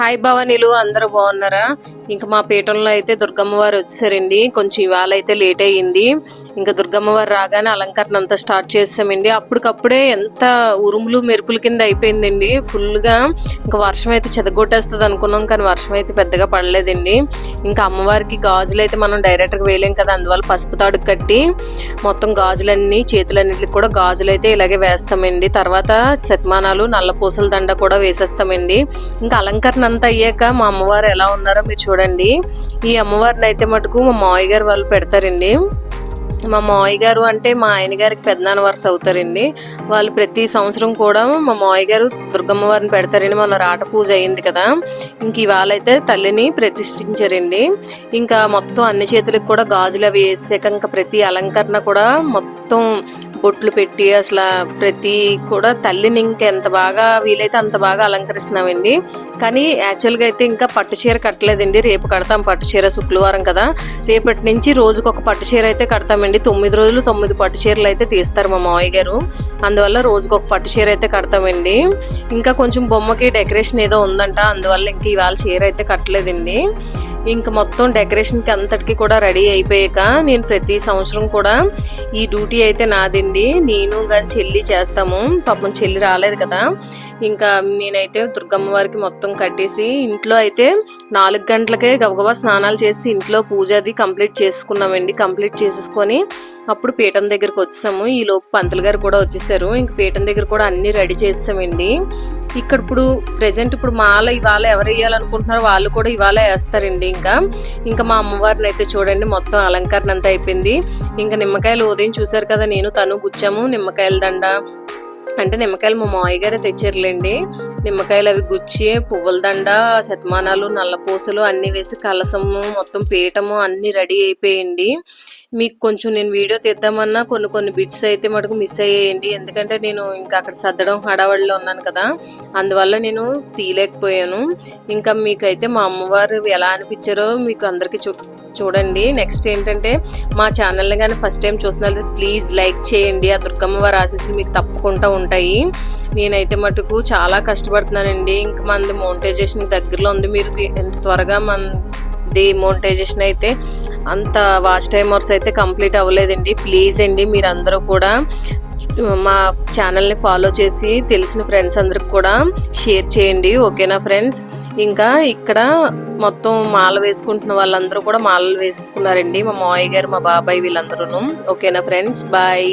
Hi భవానీలు అందరూ బాగున్నారా? ఇంకా మా పీఠంలో అయితే దుర్గమ్మ వారు వచ్చేసారండి కొంచెం ఇవాళ అయితే లేట్ అయ్యింది. ఇంకా దుర్గమ్మ వారు రాగానే అలంకరణ అంతా స్టార్ట్ చేసామండి అప్పటికప్పుడే ఎంత ఉరుములు మెరుపుల కింద అయిపోయిందండి. ఫుల్గా ఇంకా వర్షం అయితే చెదగొట్టేస్తుంది అనుకున్నాం కానీ వర్షం అయితే పెద్దగా పడలేదండి. ఇంకా అమ్మవారికి గాజులు అయితే మనం డైరెక్ట్గా వేయలేం కదా అందువల్ల పసుపు తాడు కట్టి మొత్తం గాజులన్నీ చేతులన్నిటికి కూడా గాజులు అయితే ఇలాగే వేస్తామండి. తర్వాత శతమానాలు నల్ల పూసల దండ కూడా వేసేస్తామండి. ఇంకా అలంకరణ అంతా అయ్యాక మా అమ్మవారు ఎలా ఉన్నారో మీరు చూడండి. ఈ అమ్మవారిని అయితే మటుకు మా మావయ్య గారు వాళ్ళు పెడతారండి. మా మావయ్య గారు అంటే మా ఆయన గారికి పెద్దనాన్న వరుస అవుతారండి వాళ్ళు ప్రతి సంవత్సరం కూడా మా మావయ్య గారు దుర్గమ్మ వారిని పెడతారండి. మన రాట పూజ అయింది కదా. ఇంక ఇవాళ అయితే తల్లిని ప్రతిష్ఠించారండి. ఇంకా మొత్తం అన్ని చేతులకు కూడా గాజులు అవి వేసాక ఇంకా ప్రతి అలంకరణ కూడా మొత్తం బొట్లు పెట్టి అసలు ప్రతి కూడా తల్లిని ఇంకెంత బాగా వీలైతే అంత బాగా అలంకరిస్తున్నామండి. కానీ యాక్చువల్గా అయితే ఇంకా పట్టు చీర కట్టలేదండి. రేపు కడతాం పట్టు చీర శుక్రవారం కదా. రేపటి నుంచి రోజుకు ఒక పట్టు చీర అయితే కడతామండి. తొమ్మిది రోజులు తొమ్మిది పట్టు చీరలు అయితే తీస్తారు మా మావయ్య గారు. అందువల్ల రోజుకు ఒక పట్టు చీర అయితే కడతామండి. ఇంకా కొంచెం బొమ్మకి డెకరేషన్ ఏదో ఉందంట. అందువల్ల ఇంక ఇవాళ చీర అయితే కట్టలేదండి. ఇంకా మొత్తం డెకరేషన్కి అంతటికి కూడా రెడీ అయిపోయాక నేను ప్రతి సంవత్సరం కూడా ఈ డ్యూటీ అయితే నాదండి. నేను కానీ చెల్లి చేస్తాము. పాపం చెల్లి రాలేదు కదా. ఇంకా నేనైతే దుర్గమ్మ వారికి మొత్తం కట్టేసి ఇంట్లో అయితే నాలుగు గంటలకే గబగబా స్నానాలు చేసి ఇంట్లో పూజ అది కంప్లీట్ చేసుకున్నామండి. కంప్లీట్ చేసేసుకొని అప్పుడు పీఠం దగ్గరకు వచ్చేసాము. ఈలోపు పంతులు గారు కూడా వచ్చేసారు. ఇంక పీఠం దగ్గర కూడా అన్నీ రెడీ చేసామండి ఇక్కడ ఇప్పుడు ప్రెసెంట్ ఇప్పుడు మాల ఇవాళ ఎవరు వేయాలనుకుంటున్నారో వాళ్ళు కూడా ఇవాళ వేస్తారండి ఇంకా. ఇంకా మా అమ్మవారిని అయితే చూడండి మొత్తం అలంకరణ అంతా అయిపోయింది. ఇంకా నిమ్మకాయలు ఉదయం చూసారు కదా నేను తను గుచ్చాము. నిమ్మకాయల దండ అంటే నిమ్మకాయలు మా మావయ్య గారే తెచ్చారులేండి. నిమ్మకాయలు అవి గుచ్చి పువ్వుల దండ శతమానాలు నల్లపూసలు అన్నీ వేసి కలసము మొత్తం పీఠము అన్నీ రెడీ అయిపోయింది మీకు కొంచెం నేను వీడియో తీద్దామన్నా కొన్ని కొన్ని బిట్స్ అయితే మటుకు మిస్ అయ్యేయండి. ఎందుకంటే నేను ఇంకా అక్కడ సర్దడం హడావడిలో ఉన్నాను కదా అందువల్ల నేను తీయలేకపోయాను. ఇంకా మీకైతే మా అమ్మవారు ఎలా అనిపించారో మీకు అందరికీ చూ చూడండి. నెక్స్ట్ ఏంటంటే మా ఛానల్ని కానీ ఫస్ట్ టైం చూస్తున్నారు ప్లీజ్ లైక్ చేయండి. ఆ దుర్గమ్మ వారి ఆశీస్సులు మీకు తప్పకుండా ఉంటాయి. నేనైతే మటుకు చాలా కష్టపడుతున్నానండి. ఇంకా మనది మోనిటైజేషన్ దగ్గరలో ఉంది. మీరు ఎంత త్వరగా మన ది మోనిటైజేషన్ అయితే అంత వాచ్ టైమర్స్ అయితే కంప్లీట్ అవ్వలేదండి. ప్లీజ్ అండి మీరు అందరూ కూడా మా ఛానల్ని ఫాలో చేసి తెలిసిన ఫ్రెండ్స్ అందరికి కూడా షేర్ చేయండి. ఓకేనా ఫ్రెండ్స్ ఇంకా ఇక్కడ మొత్తం మాల వేసుకుంటున్న వాళ్ళందరూ కూడా మాలలు వేసేసుకున్నారండి. మా మావయ్య గారు మా బాబాయ్ వీళ్ళందరూ ఓకేనా ఫ్రెండ్స్ బాయ్